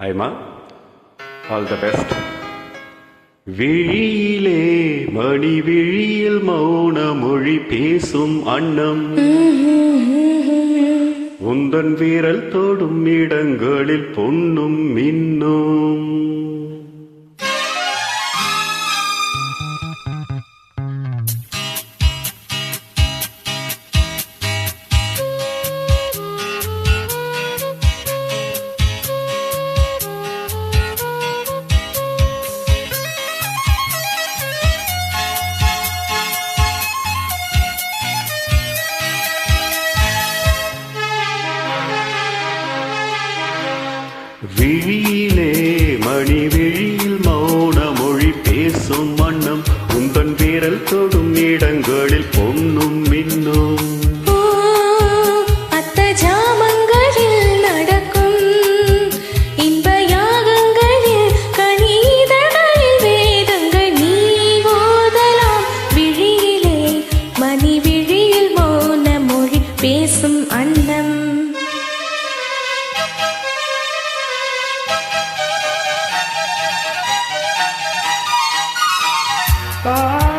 ஐமா all the best விழியிலே மணி விழியில் மௌன மொழி பேசும் அண்ணம் உந்தன் வீரல் தொடும் இடங்களில் பொன்னும் மின்னும் விழியிலே மணி விழியில் மௌன மொழி பேசும் வண்ணம். உந்தன் வீரல் தொடும் இடங்களில் பொன்னும் மின்னும். ah.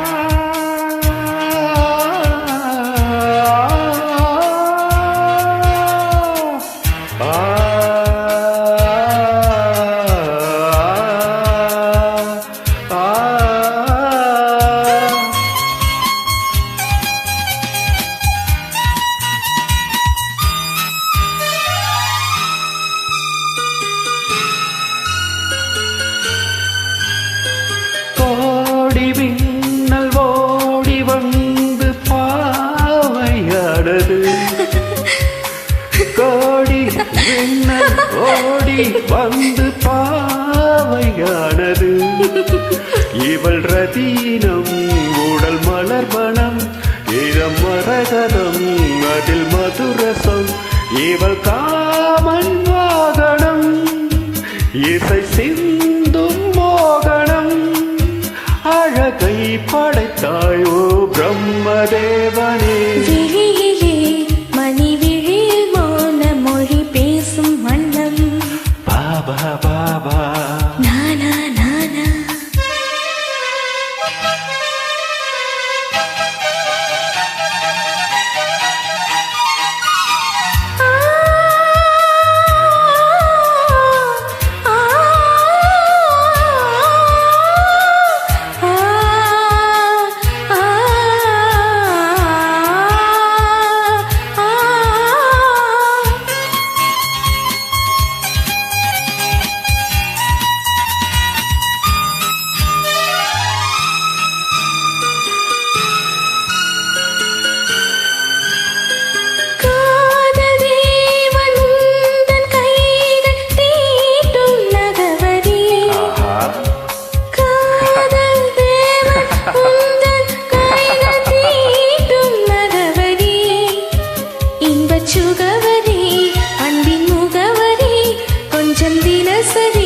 இது பாவையானது. இவள் ரதீனம் உடல் மலர்வனம் இளம் மரகதம் அதில் மதுரசம் இவள் காமன் வாகனம் இசை சிந்தும் மோகனம் அழகை படைத்தாயோ பிரம்மதேவனே. से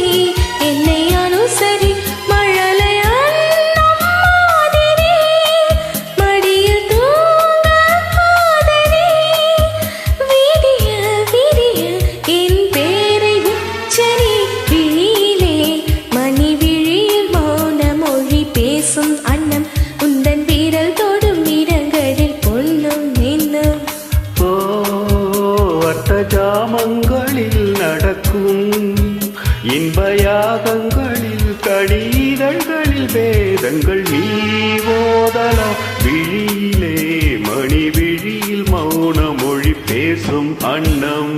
யாகங்களில் கடிதங்களில் வேதங்கள் நீ ஓதலாம் விழியிலே மணி விழியில் மௌன மொழி பேசும் அன்னம்.